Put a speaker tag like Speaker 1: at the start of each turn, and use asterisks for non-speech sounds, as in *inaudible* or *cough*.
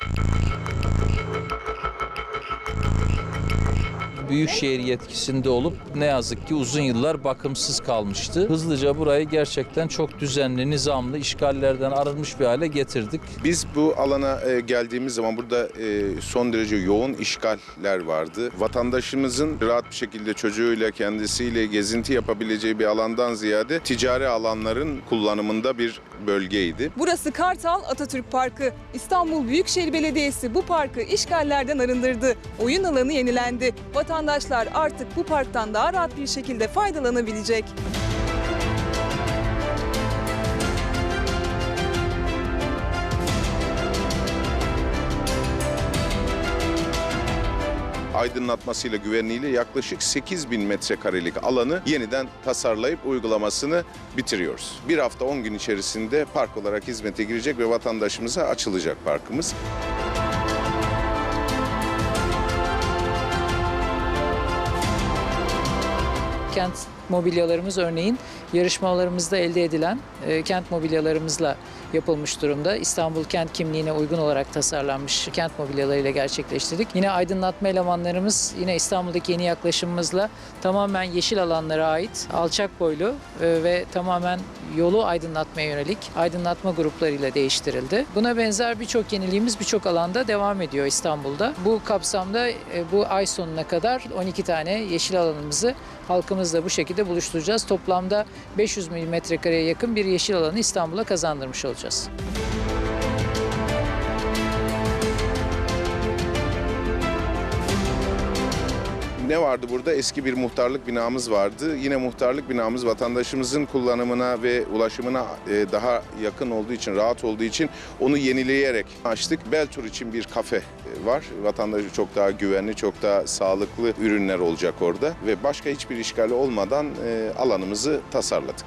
Speaker 1: Thank *laughs* you Büyükşehir yetkisinde olup ne yazık ki uzun yıllar bakımsız kalmıştı. Hızlıca burayı gerçekten çok düzenli, nizamlı, işgallerden arınmış bir hale getirdik.
Speaker 2: Biz bu alana e, geldiğimiz zaman burada e, son derece yoğun işgaller vardı. Vatandaşımızın rahat bir şekilde çocuğuyla kendisiyle gezinti yapabileceği bir alandan ziyade ticari alanların kullanımında bir bölgeydi.
Speaker 3: Burası Kartal Atatürk Parkı. İstanbul Büyükşehir Belediyesi bu parkı işgallerden arındırdı. Oyun alanı yenilendi. Vatandaşlar artık bu parktan daha rahat bir şekilde faydalanabilecek.
Speaker 2: Aydınlatmasıyla, güvenliğiyle yaklaşık 8 bin metrekarelik alanı yeniden tasarlayıp uygulamasını bitiriyoruz. Bir hafta 10 gün içerisinde park olarak hizmete girecek ve vatandaşımıza açılacak parkımız.
Speaker 4: Kent mobilyalarımız örneğin yarışmalarımızda elde edilen e, kent mobilyalarımızla yapılmış durumda. İstanbul kent kimliğine uygun olarak tasarlanmış kent mobilyalarıyla gerçekleştirdik. Yine aydınlatma elemanlarımız yine İstanbul'daki yeni yaklaşımımızla tamamen yeşil alanlara ait alçak boylu e, ve tamamen yolu aydınlatmaya yönelik aydınlatma gruplarıyla değiştirildi. Buna benzer birçok yeniliğimiz birçok alanda devam ediyor İstanbul'da. Bu kapsamda e, bu ay sonuna kadar 12 tane yeşil alanımızı halkımızla bu şekilde buluşturacağız. Toplamda 500 metrekareye yakın bir yeşil alanı İstanbul'a kazandırmış olacağız.
Speaker 2: Ne vardı burada? Eski bir muhtarlık binamız vardı. Yine muhtarlık binamız vatandaşımızın kullanımına ve ulaşımına e, daha yakın olduğu için, rahat olduğu için onu yenileyerek açtık. Beltur için bir kafe e, var. Vatandaşı çok daha güvenli, çok daha sağlıklı ürünler olacak orada ve başka hiçbir işgali olmadan e, alanımızı tasarladık.